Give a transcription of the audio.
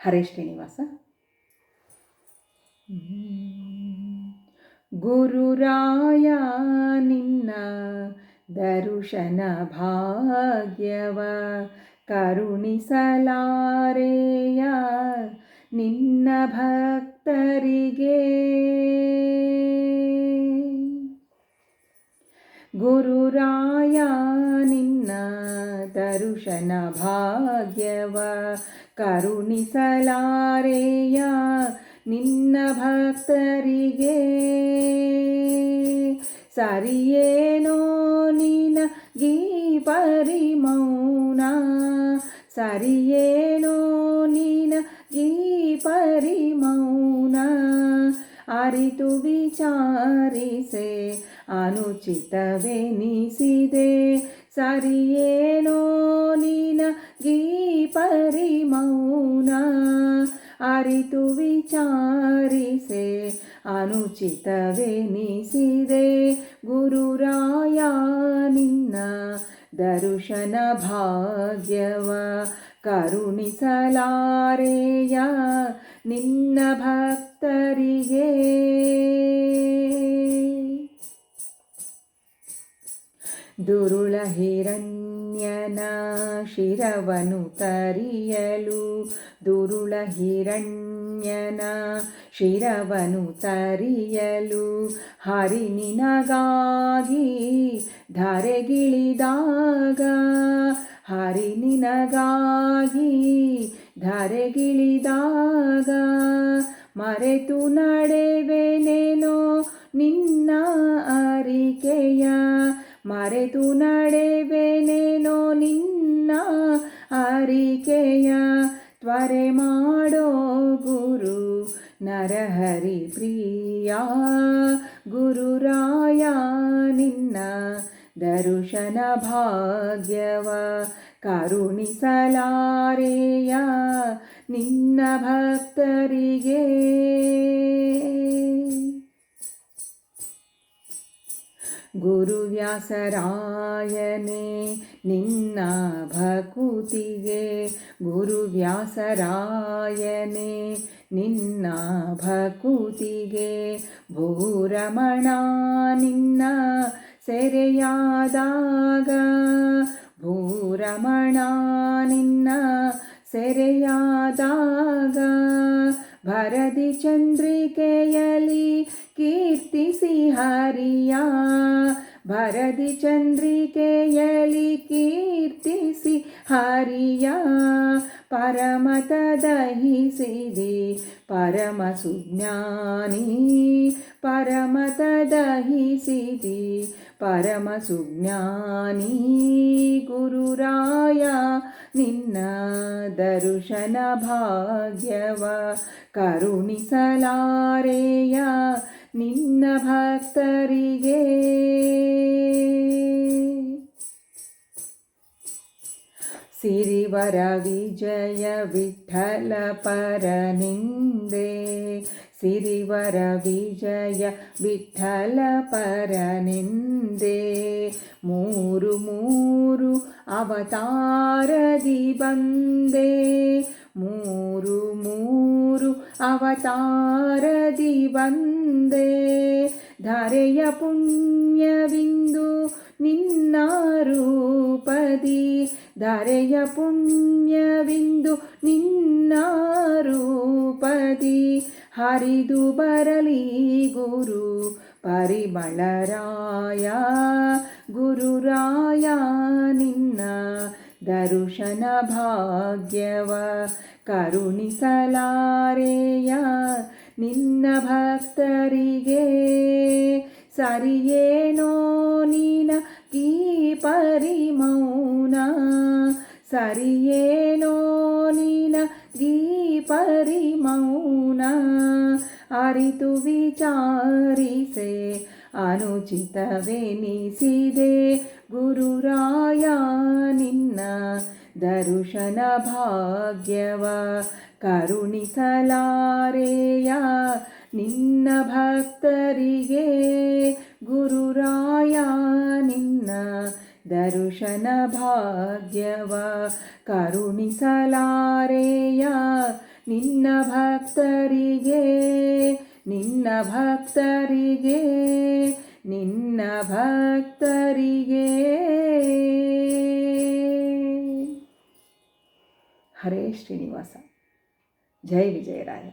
ಹರೇಶ್ ಶ್ರೀನಿವಾಸ. ಗುರುರಾಯ ನಿನ್ನ ದರುಶನ ಭಾಗ್ಯವ ಕರುಣಿಸಲಾರೆಯ ನಿನ್ನ ಭಕ್ತರಿಗೆ ದರುಶನ ಭಾಗ್ಯವ, ಕರುಣಿಸಲಾರೆಯ ನಿನ್ನ ಭಕ್ತರಿಗೆ. ಸರಿಯೇನೋ ನೀನ ಗೀ ಪರಿಮೌನ, ಸರಿಯೇನೋ ನೀನ ಗೀ ಪರಿಮೌನ. ಅರಿತು ವಿಚಾರಿಸೆ, ಅನುಚಿತವೆನಿಸಿದೆ ಸರಿಯೇನೋ ನೀನ ಗೀ ಪರಿಮೌನ ಅರಿತು ವಿಚಾರಿಸೆ ಅನುಚಿತವೆನಿಸಿದೆ ಗುರುರಾಯ ನಿನ್ನ ದರುಶನ ಭಾಗ್ಯವ ಕರುಣಿಸಲಾರೆಯ ನಿನ್ನ ಭಕ್ತರಿಗೆ. ಹಿರಣ್ಯನ ಶಿರವನು ತರಿಯಲು ದುರುಳ ಹಿರಣ್ಯನ ಶಿರವನು ತರಿಯಲು ಹರಿನಿನಗಾಗಿ ಧರೆಗಿಳಿದಾಗ ಹರಿನಿನಗಾಗಿ ಧರೆಗಿಳಿದಾಗ ಮರೆತು ನಡೆವೆನೇನೋ ಮರೆತು ನಡೆವೆನೇನೋ ನಿನ್ನ ಅರಿಕೆಯ ತ್ವರೆ ಮಾಡೋ ಗುರು ನರಹರಿ ಪ್ರಿಯ. ಗುರುರಾಯ ನಿನ್ನ ದರುಶನ ಭಾಗ್ಯವ ಕರುಣಿಸಲಾರೆಯ ನಿನ್ನ ಭಕ್ತರಿಗೆ. ಗುರುವ್ಯಾಸರಾಯನೇ ನಿನ್ನ ಭಕುತಿಗೆ. ಗುರುವ್ಯಾಸರಾಯನೇ ನಿನ್ನ ಭಕುತಿಗೆ. ಭೂರಮಣ ನಿನ್ನ ಸೆರೆಯಾದಾಗ. ಭೂರಮಣ ನಿನ್ನ ಸೆರೆಯಾದಾಗ. भरति चन्द्रिके अली कीर्तिसि हार भरति चन्द्रिकेयलि कीर्तिसि हारिया परमतदहिसिदे दहिसि दि ಸುಜ್ಞಾನಿ ಪರಮತ ದಹಿಸಿದೆ ಪರಮ ಸುಜ್ಞಾನಿ ಗುರುರಾಯ, ನಿನ್ನ ದರುಶನ ಭಾಗ್ಯವ ಕರುಣಿಸಲಾರೆಯ ನಿನ್ನ ಭಕ್ತರಿಗೆ. ಸಿರಿವರ ವಿಜಯ ವಿಠಲ ಪರನಿಂದೆ ಸಿರಿವರ ವಿಜಯ ವಿಠಲ ಪರನಿಂದೆ. ಮೂರು ಮೂರು ಅವತಾರದಿ ಬಂದೆ ಮೂರು ಮೂರು ಅವತಾರದಿ ಬಂದೆ ಧರೆಯ ಪುಣ್ಯವಿಂದು ನಿನ್ನ ರೂಪದಿ. ಧರೆಯ ಪುಣ್ಯವಿಂದು ನಿನ್ನ ರೂಪದಿ. ಹರಿದು ಬರಲಿ ಗುರು ಪರಿಮಳರಾಯ ಗುರುರಾಯ ನಿನ್ನ ದರುಶನ ಭಾಗ್ಯವ ಕರುಣಿಸಲಾರೆಯ ನಿನ್ನ ಭಕ್ತರಿಗೆ ಸರಿಯೇನೋ ನೀನ ಕೀ ಪರಿಮೌನ ಸರಿಯೇನೋ ನೀನ ಗೀ ಪರಿಮೌನ ಅರಿತು ವಿಚಾರಿಸೆ ಅನುಚಿತವೆನಿಸಿದೆ ಗುರುರಾಯ ನಿನ್ನ ದರುಶನ ಭಾಗ್ಯವ, ಕರುಣಿಸಲಾರೆಯ ನಿನ್ನ ಭಕ್ತರಿಗೆ. ಗುರುರಾಯ ನಿನ್ನ ದರುಶನ ಭಾಗ್ಯವ, ಕರುಣಿಸಲಾರೆಯ ನಿನ್ನ ಭಕ್ತರಿಗೆ ನಿನ್ನ ಭಕ್ತರಿಗೆ ನಿನ್ನ ಭಕ್ತರಿಗೆ. ಹರೇ ಶ್ರೀನಿವಾಸ. ಜೈ ವಿಜಯರಾಯ.